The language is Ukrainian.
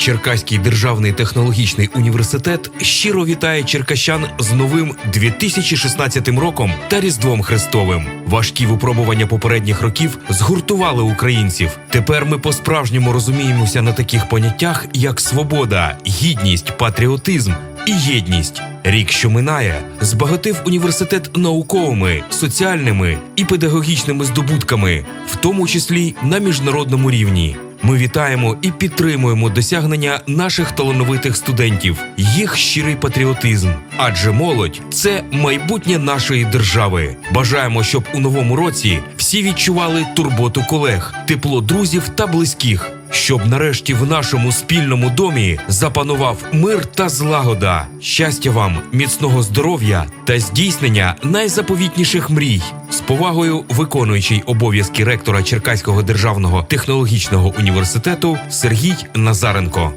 Черкаський державний технологічний університет щиро вітає черкащан з новим 2016 роком та Різдвом Христовим. Важкі випробування попередніх років згуртували українців. Тепер ми по-справжньому розуміємося на таких поняттях, як свобода, гідність, патріотизм і єдність. Рік, що минає, збагатив університет науковими, соціальними і педагогічними здобутками, в тому числі на міжнародному рівні. Ми вітаємо і підтримуємо досягнення наших талановитих студентів, їх щирий патріотизм. Адже молодь це майбутнє нашої держави. Бажаємо, щоб у новому році всі відчували турботу колег, тепло друзів та близьких. Щоб нарешті в нашому спільному домі запанував мир та злагода, щастя вам, міцного здоров'я та здійснення найзаповітніших мрій. З повагою виконуючий обов'язки ректора Черкаського державного технологічного університету Сергій Назаренко.